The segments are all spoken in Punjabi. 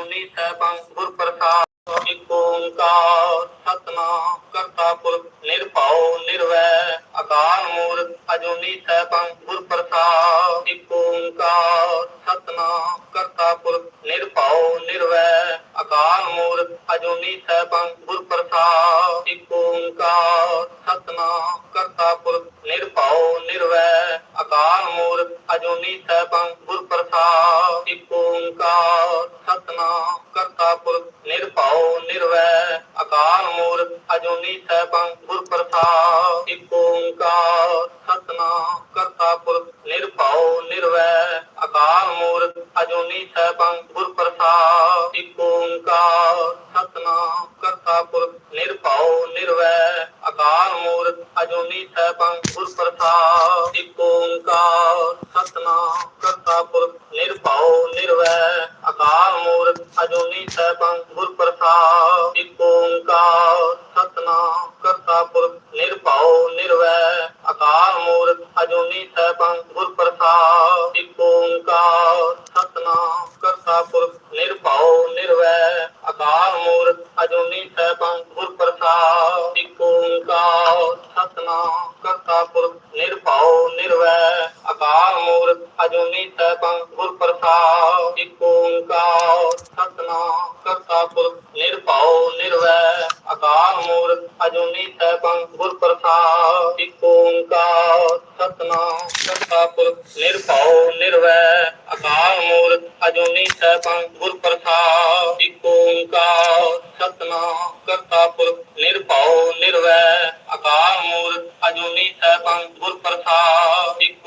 ਅਜੂਨੀ ਸੈਭੰ ਗੁਰ ਪ੍ਰਸਾਦ ਇਕ ਓੰਕਾਰ ਸਤਨਾਮ ਕਰਤਾ ਪੁਰਖ ਨਿਰਭਉ ਨਿਰਵੈ ਅਕਾਲ ਮੂਰਤ ਅਜੂਨੀ ਸੈਭੰ ਗੁਰ ਪ੍ਰਸਾਦ ਇਕ ਓੰਕਾਰ ਸਤਨਾਮ ਕਰਤਾ ਪੁਰਖ ਨਿਰਭਉ ਨਿਰਵੈ ਅਕਾਲ ਮੂਰਤ ਅਜੂਨੀ ਸੈਭੰ ਗੁਰ ਪ੍ਰਸਾਦ ਅਜੂਨੀ ਸੈਭੰ ਗੁਰ ਪ੍ਰਸਾਦ, ਇਕ ਓੰਕਾਰ, ਸਤਨਾਮ ਕਰਤਾ ਪੁਰਖ ਨਿਰਭਉ, ਨਿਰਵੈ, ਅਕਾਲ ਮੂਰਤ ਅਜੂਨੀ ਸੈਭੰ ਗੁਰ ਪ੍ਰਸਾਦ, ਇਕ ਓੰਕਾਰ, ਸਤਨਾਮ ਕਰਤਾ ਪੁਰਖ ਨਿਰਭਉ, ਨਿਰਵੈ, ਅਕਾਲ ਮੂਰਤ ਅਜੂਨੀ ਸੈਭੰ ਗੁਰ ਪ੍ਰਸਾਦ, ਇਕ ਓੰਕਾਰ, ਸਤਨਾਮ ਕਰਤਾ ਪੁਰਖ ਨਿਰਭਉ, ਨਿਰਵੈ, ਅਕਾਲ ਮੂਰਤ ਅਜੂਨੀ ਸੈਭੰ ਗੁਰ ਪ੍ਰਸਾਦ। ਅਜੂਨੀ ਸੈਭੰ ਗੁਰ ਪ੍ਰਸਾਦ, ਇਕ ਓੰਕਾਰ, ਸਤਨਾਮ ਕਰਤਾ ਪੁਰਖ ਨਿਰਭਉ, ਨਿਰਵੈ, ਅਕਾਲ ਮੂਰਤ ਅਜੂਨੀ ਸੈਭੰ ਗੁਰ ਪ੍ਰਸਾਦ, ਇਕ ਓੰਕਾਰ, ਸਤਨਾਮ ਕਰਤਾ ਪੁਰਖ ਨਿਰਭਉ, ਨਿਰਵੈ, ਅਕਾਲ ਮੂਰਤ ਅਜੂਨੀ ਸੈਭੰ ਗੁਰ ਪ੍ਰਸਾਦ, ਇਕ ਓੰਕਾਰ, ਸਤਨਾਮ ਕਰਤਾ ਪੁਰਖ ਨਿਰਭਉ, ਨਿਰਵੈ, ਅਕਾਲ ਮੂਰਤ ਅਜੂਨੀ ਸੈਭੰ ਗੁਰ ਪ੍ਰਸਾਦ, ਇਕ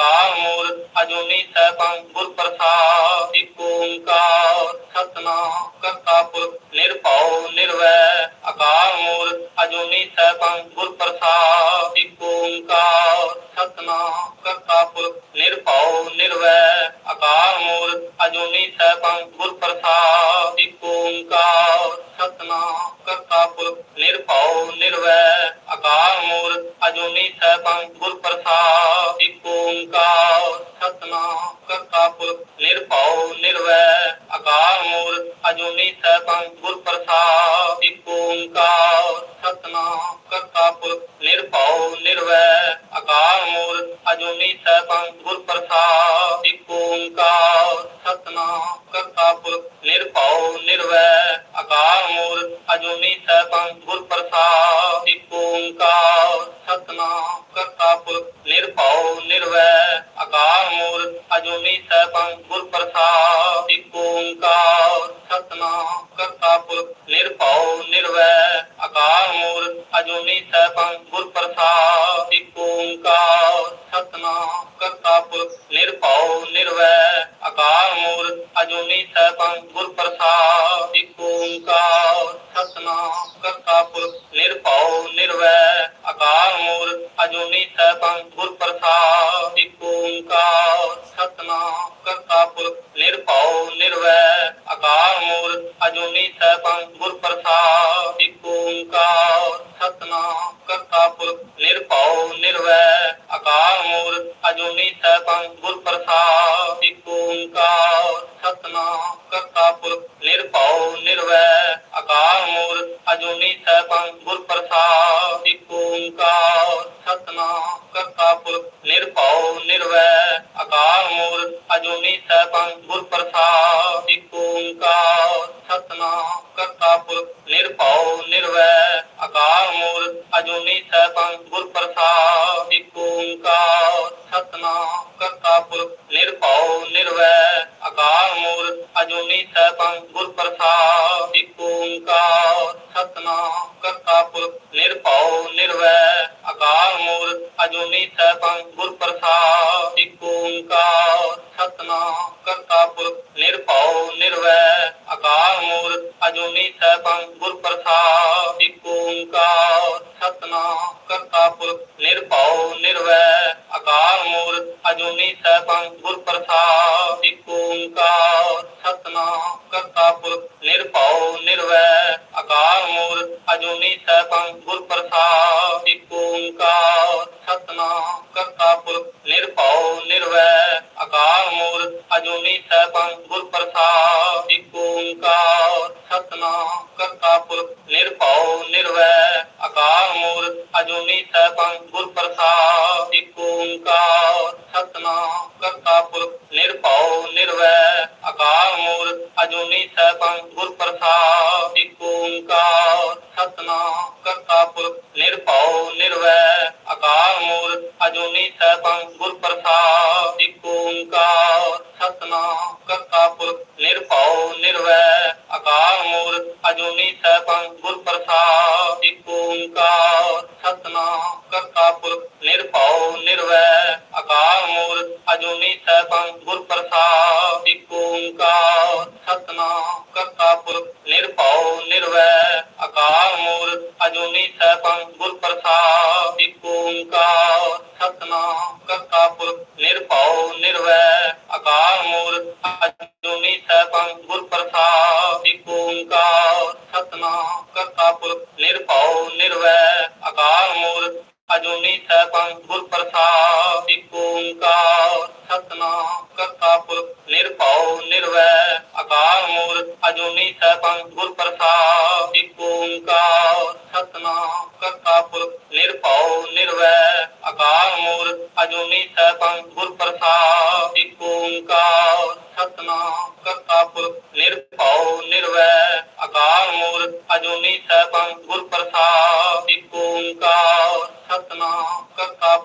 ਅਕਾਲ ਮੂਰਤ ਅਜੂਨੀ ਸੈਭੰ ਗੁਰ ਪ੍ਰਸਾਦ ਇਕ ਓੰਕਾਰ, ਸਤਨਾਮ ਕਰਤਾ ਪੁਰਖ ਨਿਰਭਉ ਨਿਰਵੈ। ਅਕਾਲ ਮੂਰਤ ਅਜੂਨੀ ਸੈਭੰ ਗੁਰ ਪ੍ਰਸਾਦ ਇਕ ਓੰਕਾਰ, ਸਤਨਾਮ ਕਰਤਾ ਪੁਰਖ ਨਿਰਭਉ ਨਿਰਵੈ। ਅਕਾਲ ਮੂਰਤ ਅਜੂਨੀ ਸੈਭੰ ਗੁਰ ਪ੍ਰਸਾਦ ਇਕ ਓੰਕਾਰ, ਸਤਨਾਮ ਕਰਤਾ ਪੁਰਖ ਨਿਰਭਉ ਨਿਰਵੈ। ਅਕਾਲ ਮੂਰਤ ਅਜੂਨੀ ਸੈਭੰ ਗੁਰ ਪ੍ਰਸਾਦ ਅਜੂਨੀ ਸੈਭੰ ਗੁਰ ਪ੍ਰਸਾਦ, ਇਕ ਓੰਕਾਰ ਸਤਨਾਮ ਕਰਤਾ ਪੁਰਖ ਨਿਰਭਉ, ਨਿਰਵੈ, ਅਕਾਲ ਮੂਰਤ ਅਜੂਨੀ ਸੈਭੰ ਗੁਰ ਪ੍ਰਸਾਦ, ਇਕ ਓੰਕਾਰ ਸਤਨਾਮ ਕਰਤਾ ਪੁਰਖ ਨਿਰਭਉ, ਨਿਰਵੈ, ਅਕਾਲ ਮੂਰਤ ਅਜੂਨੀ ਸੈਭੰ ਗੁਰ ਪ੍ਰਸਾਦ, ਇਕ ਓੰਕਾਰ ਸਤਨਾਮ ਕਰਤਾ ਪੁਰਖ ਨਿਰਭਉ, ਨਿਰਵੈ, ਅਕਾਲ ਮੂਰਤ ਅਜੂਨੀ ਸੈਭੰ ਗੁਰ ਪ੍ਰਸਾਦ, ਇਕ ਮੂਰਤ ਅਜੂਨੀ ਸੈਭੰ ਗੁਰ ਪ੍ਰਸਾਦ, ਇਕ ਓੰਕਾਰ, ਸਤਨਾਮ ਕਰਤਾ ਪੁਰਖ, ਨਿਰਭਉ, ਨਿਰਵੈ, ਅਕਾਲ ਮੂਰਤ ਅਜੂਨੀ ਸੈਭੰ ਗੁਰ ਪ੍ਰਸਾਦ, ਇਕ ਓੰਕਾਰ, ਸਤਨਾਮ ਕਰਤਾ ਪੁਰਖ, ਨਿਰਭਉ, ਨਿਰਵੈ, ਅਕਾਲ ਮੂਰਤ ਅਜੂਨੀ ਸੈਭੰ ਗੁਰ ਪ੍ਰਸਾਦ, ਇਕ ਓੰਕਾਰ, ਸਤਨਾਮ ਕਰਤਾ ਪੁਰਖ, ਨਿਰਭਉ, ਨਿਰਵੈ, ਅਕਾਲ ਮੂਰਤ ਅਜੂਨੀ ਸੈਭੰ ਗੁਰ ਪ੍ਰਸਾਦ, ਇਕ ਓੰਕਾਰ ਸਤਨਾਮ ਕਰਤਾ ਪੁਰਖ ਨਿਰਭਉ ਨਿਰਵੈ ਅਕਾਲ ਮੂਰਤ ਅਜੂਨੀ ਸੈਭੰ ਗੁਰ ਪ੍ਰਸਾਦ ਇਕ ਓੰਕਾਰ ਸਤਨਾਮ ਕਰਤਾ ਪੁਰਖ ਨਿਰਭਉ ਨਿਰਵੈ ਅਕਾਲ ਮੂਰਤ ਅਜੂਨੀ ਸੈਭੰ ਗੁਰ ਪ੍ਰਸਾਦ ਇਕ ਓੰਕਾਰ ਸਤਨਾਮ ਕਰਤਾ ਪੁਰਖ ਨਿਰਭਉ ਨਿਰਵੈ ਅਕਾਲ ਮੂਰਤ ਅਜੂਨੀ ਸੈਭੰ ਗੁਰ ਪ੍ਰਸਾਦ ਇਕ ਓੰਕਾਰ ਸਤਨਾਮ ਕਰਤਾ ਪੁਰਖ ਨਿਰਭਉ, ਨਿਰਵੈ, ਅਕਾਲ ਮੂਰਤ, ਅਜੂਨੀ ਸੈਭੰ ਗੁਰ ਪ੍ਰਸਾਦ ਇਕ ਓੰਕਾਰ, ਸਤਨਾਮ ਕਰਤਾ ਪੁਰਖ ਨਿਰਭਉ, ਨਿਰਵੈ, ਅਕਾਲ ਮੂਰਤ, ਅਜੂਨੀ ਸੈਭੰ ਗੁਰ ਪ੍ਰਸਾਦ ਇਕ ਓੰਕਾਰ, ਸਤਨਾਮ ਕਰਤਾ ਪੁਰਖ ਨਿਰਭਉ, ਨਿਰਵੈ, ਅਕਾਲ ਮੂਰਤ, ਅਜੂਨੀ ਸੈਭੰ ਗੁਰ ਪ੍ਰਸਾਦ ਇਕ ਓੰਕਾਰ, ਸਤਨਾਮ ਕਰਤਾ ਪੁਰਖ ਨਿਰਭਉ ਨਿਰਵੈਰ ਅਕਾਲ ਮੂਰਤ, ਅਜੂਨੀ ਸੈਭੰ ਗੁਰ ਪ੍ਰਸਾਦ ਇਕ ਓੰਕਾਰ, ਸਤਨਾਮ ਕਰਤਾ ਪੁਰਖ ਨਿਰਭਉ ਨਿਰਵੈਰ ਅਕਾਲ ਮੂਰਤ ਅਜੂਨੀ ਸੈਭੰ ਗੁਰ ਪ੍ਰਸਾਦ ਇਕ ਓੰਕਾਰ, ਸਤਨਾਮ ਕਰਤਾ ਪੁਰਖ ਨਿਰਭਉ ਨਿਰਵੈਰ ਅਕਾਲ ਮੂਰਤ ਅਜੂਨੀ ਸੈਭੰ ਗੁਰ ਪ੍ਰਸਾਦ ਇਕ ਓੰਕਾਰ, ਸਤਨਾਮ ਕਰਤਾ ਪੁਰਖ ਨਿਰਭਉ ਨਿਰਵੈਰ ਅਕਾਲ ਮੂਰਤ ਅਜੂਨੀ ਸੈਭੰ ਗੁਰ ਪ੍ਰਸਾਦ ਇਕ ਓੰਕਾਰ। ਸਤਨਾਮ ਕਰਤਾ ਪੁਰਖ ਨਿਰਭਉ ਨਿਰਵੈਰ ਅਕਾਲ ਮੂਰਤ ਅਜੂਨੀ ਸੈਭੰ ਗੁਰ ਪ੍ਰਸਾਦ ਇਕ ਓੰਕਾਰ। ਸਤਨਾਮ ਕਰਤਾ ਪੁਰਖ ਨਿਰਭਉ ਨਿਰਵੈਰ ਅਕਾਲ ਮੂਰਤ ਅਜੂਨੀ ਸੈਭੰ ਗੁਰ ਪ੍ਰਸਾਦ ਇਕ ਓੰਕਾਰ। ਸਤਨਾਮ ਕਰਤਾ ਪੁਰਖ ਨਿਰਭਉ ਨਿਰਵੈਰ ਅਕਾਲ ਮੂਰਤ ਅਜੂਨੀ ਸੈਭੰ ਗੁਰ ਪ੍ਰਸਾਦ ਇਕ ਓੰਕਾਰ। ਮੂਰਤ ਸੈਭੰ ਗੁਰ ਪ੍ਰਸਾਦ, ਇਕ ਓੰਕਾਰ। ਸਤਨਾਮ ਕਰਤਾ ਪੁਰਖ, ਨਿਰਭਉ ਨਿਰਵੈਰ ਅਕਾਲ ਮੂਰਤ ਅਜੂਨੀ ਸੈਭੰ ਗੁਰ ਪ੍ਰਸਾਦ, ਇਕ ਓੰਕਾਰ। ਸਤਨਾਮ ਕਰਤਾ ਪੁਰਖ, ਨਿਰਭਉ ਨਿਰਵੈਰ ਅਕਾਲ ਮੂਰਤ ਅਜੂਨੀ ਸੈਭੰ ਗੁਰ ਸਤਨਾਮ ਕਰਤਾ ਪੁਰਖ ਨਿਰਭਉ ਨਿਰਵੈਰ ਅਕਾਲ ਮੂਰਤ ਅਜੂਨੀ ਸੈਭੰ ਗੁਰ ਪ੍ਰਸਾਦ, ਇਕ ਓੰਕਾਰ ਸਤਨਾਮ। ਕਰਤਾ ਪੁਰਖ ਨਿਰਭਉ ਨਿਰਵੈਰ ਅਕਾਲ ਮੂਰਤ ਅਜੂਨੀ ਸੈਭੰ ਗੁਰ ਪ੍ਰਸਾਦ, ਇਕ ਓੰਕਾਰ ਸਤਨਾਮ। ਕਰਤਾ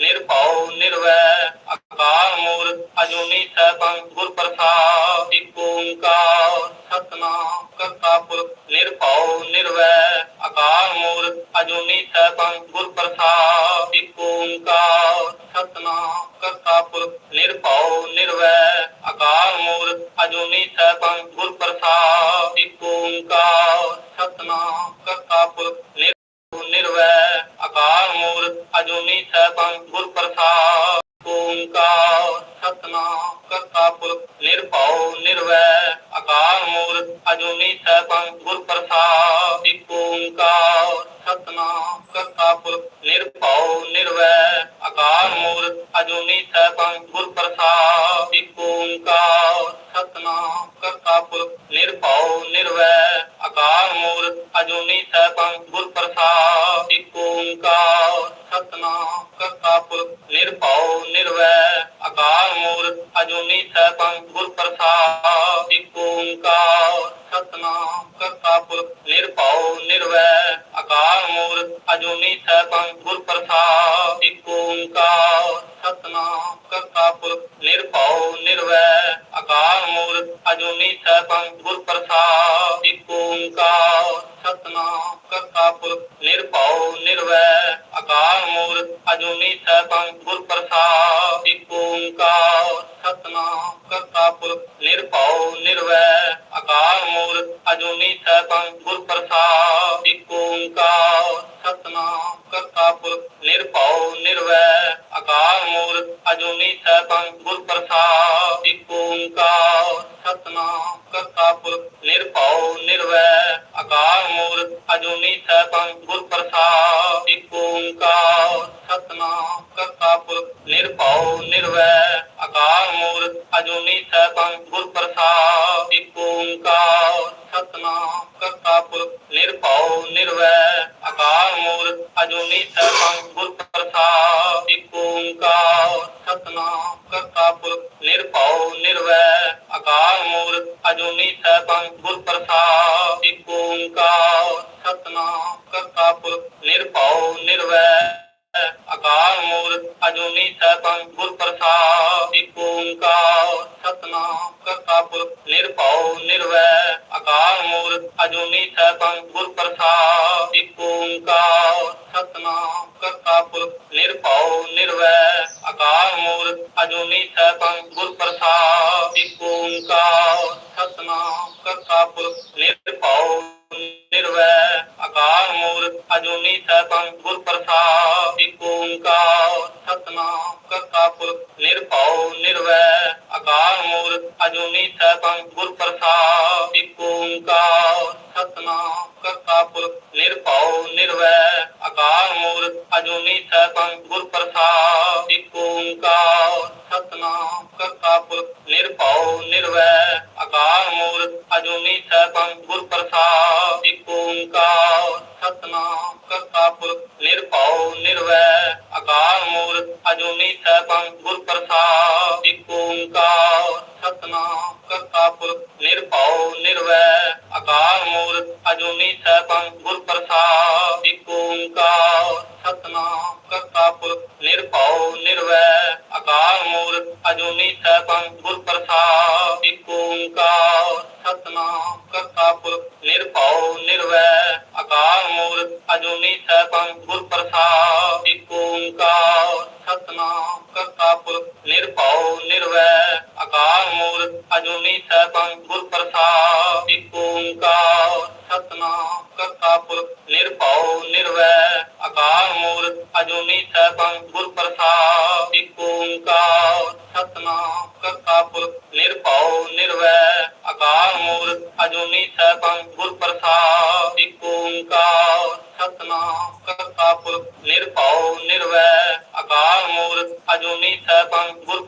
ਨਿਰਭਉ ਨਿਰਵੈਰ ਅਕਾਲ ਮੂਰਤ ਅਜੂਨੀ ਸੈਭੰ ਗੁਰ ਪ੍ਰਸਾਦ, ਇਕ ਓੰਕਾਰ ਸਤਨਾਮ। ਕਰਤਾ ਪੁਰਖ ਨਿਰਭਉ ਨਿਰਵੈਰ ਅਕਾਲ ਮੂਰਤ ਅਜੂਨੀ ਸੈਭੰ ਪ੍ਰਸਾਦ ਓੰਕਾਰ। ਸਤਨਾਮ ਕਰਤਾ ਪੁਰਖ ਨਿਰਭਉ ਨਿਰਵੈਰ ਅਕਾਲ ਮੂਰਤ। ਅਜੂਨੀ ਸੈਭੰ ਗੁਰ ਪ੍ਰਸਾਦ ਇਕ ਓੰਕਾਰ। ਸਤਨਾਮ ਕਰਤਾ ਪੁਰਖ ਨਿਰਭਉ ਨਿਰਵੈਰ ਅਕਾਲ ਮੂਰਤ। ਅਜੂਨੀ ਸੈਭੰ ਗੁਰ ਪ੍ਰਸਾਦ ਓੰਕਾਰ। ਸਤਨਾਮ, ਕਰਤਾ ਪੁਰਖ ਨਿਰਭਉ ਨਿਰਵੈਰ ਅਕਾਲ ਮੂਰਤ ਅਜੂਨੀ ਸੈਭੰ ਗੁਰ ਪ੍ਰਸਾਦ ਇਕ ਓੰਕਾਰ। ਸਤਨਾਮ, ਕਰਤਾ ਪੁਰਖ ਨਿਰਭਉ ਨਿਰਵੈਰ ਅਕਾਲ ਮੂਰਤ ਅਜੂਨੀ ਸੈਭੰ ਗੁਰ ਪ੍ਰਸਾਦ ਇਕ ਓੰਕਾਰ। ਸਤਨਾਮ ਕਰਤਾ ਪੁਰਖ ਨਿਰਭਉ ਨਿਰਵੈਰ ਅਕਾਲ ਮੂਰਤ, ਅਜੂਨੀ ਸੈਭੰ, ਗੁਰ ਪ੍ਰਸਾਦ, ਇਕ ਓੰਕਾਰ। ਸਤਨਾਮ ਕਰਤਾ ਨਿਰਭਉ ਨਿਰਵੈਰ ਅਕਾਲ ਮੂਰਤ, ਅਜੂਨੀ ਸੈਭੰ, ਗੁਰ ਪ੍ਰਸਾਦ, ਇਕ ਓੰਕਾਰ। ਸਤਨਾਮ ਕਰਤਾ ਨਿਰਭਉ ਨਿਰਵੈਰ ਅਕਾਲ ਮੂਰਤ, ਅਜੂਨੀ ਸੈਭੰ, ਗੁਰ ਪ੍ਰਸਾਦ, ਇਕ ਓੰਕਾਰ। ਸਤਨਾਮ ਕਰਤਾ ਪੁਰਖ ਨਿਰਭਉ ਨਿਰਵੈਰ ਅਕਾਲ ਮੂਰਤ ਅਜੂਨੀ ਸੈਭੰ ਗੁਰ ਪ੍ਰਸਾਦ ਇਕ ਓੰਕਾਰ ਸਤਨਾਮ ਕਰਤਾ ਪੁਰਖ ਨਿਰਭਉ ਨਿਰਵੈਰ ਅਕਾਲ ਮੂਰਤ ਅਜੂਨੀ ਸੈਭੰ ਗੁਰ ਪ੍ਰਸਾਦ ਸਤਨਾਮ ਕਰਤਾ ਪੁਰਖ ਨਿਰਭਉ ਨਿਰਵੈਰ ਅਕਾਲ ਮੂਰਤ ਅਜੂਨੀ ਸੈਭੰ ਗੁਰ ਪ੍ਰਸਾਦ ਇਕ ਓੰਕਾਰ, ਸਤਨਾਮ ਕਰਤਾ ਪੁਰਖ ਨਿਰਭਉ ਨਿਰਵੈਰ ਅਕਾਲ ਮੂਰਤ ਅਜੂਨੀ ਸੈਭੰ ਗੁਰ ਪ੍ਰਸਾਦ ਇਕ ਓੰਕਾਰ, ਸਤਨਾਮ ਕਰਤਾ ਪੁਰਖ ਨਿਰਭਉ ਨਿਰਵੈਰ ਅਕਾਲ ਮੂਰਤ ਅਜੂਨੀ ਸੈਭੰ ਗੁਰ ਪ੍ਰਸਾਦ ਇਕ ਓੰਕਾਰ ਸਤਨਾਮ ਕਰਤਾ ਪੁਰਖ ਨਿਰਭਉ ਨਿਰਵੈਰ ਅਕਾਲ ਮੂਰਤ ਅਜੂਨੀ ਸੈਭੰ ਗੁਰ ਪ੍ਰਸਾਦ। ਇਕ ਓੰਕਾਰ, ਸਤਨਾਮ ਕਰਤਾ ਪੁਰਖ ਨਿਰਭਉ ਨਿਰਵੈਰ ਅਕਾਲ ਮੂਰਤ ਅਜੂਨੀ ਸੈਭੰ ਗੁਰ ਪ੍ਰਸਾਦ ਇਕ ਓੰਕਾਰ ਸਤਨਾਮ ਕਰਤਾ ਪੁਰਖ ਨਿਰਭਉ ਨਿਰਵੈਰ ਅਕਾਲ ਮੂਰਤ ਅਜੂਨੀ ਸੈਭੰ ਗੁਰ ਪ੍ਰਸਾਦ ਇਕ ਓੰਕਾਰ ਸਤਨਾਮ ਕਰਤਾ ਪੁਰਖ ਨਿਰਭਉ ਨਿਰਵੈਰ ਅਕਾਲ ਮੂਰਤ ਅਜੂਨੀ ਸੈਭੰ ਗੁਰ ਪ੍ਰਸਾਦ ਇਕ ਓੰਕਾਰ ਸਤਨਾਮ ਕਰਤਾ ਪੁਰਖ ਨਿਰਭਉ ਨਿਰਵੈਰ ਅਕਾਲ ਮੂਰਤ ਅਜੂਨੀ ਸੈਭੰ ਗੁਰ ਪ੍ਰਸਾਦ ਇਕ ਓੰਕਾਰ ਸਤਨਾਮ ਕਰਤਾ ਪੁਰਖ ਨਿਰਭਉ ਨਿਰਵੈਰ ਅਕਾਲ ਮੂਰਤ ਅਜੂਨੀ ਸੈਭੰ ਗੁਰ ਗੁਰ ਪ੍ਰਸਾਦ ਇੱਕ ਓੰਕਾਰ ਸਤਨਾਮ ਕਰਤਾ ਪੁਰਖ ਨਿਰਭਉ ਨਿਰਵੈਰ ਅਕਾਲ ਮੂਰਤ ਅਜੂਨੀ ਸੈਭੰ ਗੁਰ ਨਿਰਭਉ ਨਿਰਵੈਰ ਅਕਾਲ ਮੂਰਤ ਅਜੂਨੀ ਸੈਭੰ ਗੁਰ ਪ੍ਰਸਾਦ ਇੱਕ ਓੰਕਾਰ, ਸਤਨਾਮ ਕਰਤਾ ਪੁਰਖ, ਨਿਰਭਉ ਨਿਰਵੈਰ ਅਕਾਲ ਮੂਰਤ ਅਜੂਨੀ ਸੈਭੰ ਗੁਰ ਪ੍ਰਸਾਦ ਇੱਕ ਓੰਕਾਰ, ਸਤਨਾਮ ਕਰਤਾ ਪੁਰਖ, ਨਿਰਭਉ ਨਿਰਵੈਰ ਅਕਾਲ ਮੂਰਤ ਅਜੂਨੀ ਸੈਭੰ ਗੁਰ ਪ੍ਰਸਾਦ ਇੱਕ ਓੰਕਾਰ, ਸਤਨਾਮ ਕਰਤਾ ਪੁਰਖ ਨਿਰਭਉ ਨਿਰਵੈਰ ਅਕਾਲ ਮੂਰਤ ਅਜੂਨੀ ਸੈਭੰ, ਗੁਰ ਪ੍ਰਸਾਦ, ਇੱਕ ਓੰਕਾਰ, ਸਤਨਾਮ ਕਰਤਾ ਪੁਰਖ ਨਿਰਭਉ ਨਿਰਵੈਰ ਅਕਾਲ ਮੂਰਤ ਅਜੂਨੀ ਸੈਭੰ, ਗੁਰ ਪ੍ਰਸਾਦ, ਇੱਕ ਓੰਕਾਰ, ਸਤਨਾਮ ਕਰਤਾ ਪੁਰਖ ਨਿਰਭਉ ਨਿਰਵੈਰ ਅਕਾਲ ਮੂਰਤ ਅਜੂਨੀ ਸੈਭੰ, ਗੁਰ ਪ੍ਰਸਾਦ, ਇੱਕ ਓੰਕਾਰ, ਸਤਨਾਮ ਕਰਤਾ ਪੁਰਖ ਨਿਰਭਉ ਨਿਰਵੈਰ ਅਕਾਲ ਮੂਰਤ ਅਜੂਨੀ ਸੈਭੰ ਗੁਰ ਪ੍ਰਸਾਦ, ਇੱਕ ਓੰਕਾਰ, ਸਤਨਾਮ ਕਰਤਾ ਪੁਰਖ ਨਿਰਭਉ ਨਿਰਵੈਰ ਅਕਾਲ ਮੂਰਤ ਅਜੂਨੀ ਸੈਭੰ ਗੁਰ ਪ੍ਰਸਾਦ, ਇੱਕ ਓੰਕਾਰ, ਸਤਨਾਮ ਕਰਤਾ ਪੁਰਖ ਨਿਰਭਉ ਨਿਰਵੈਰ ਅਕਾਲ ਮੂਰਤ ਅਜੂਨੀ ਸੈਭੰ ਗੁਰ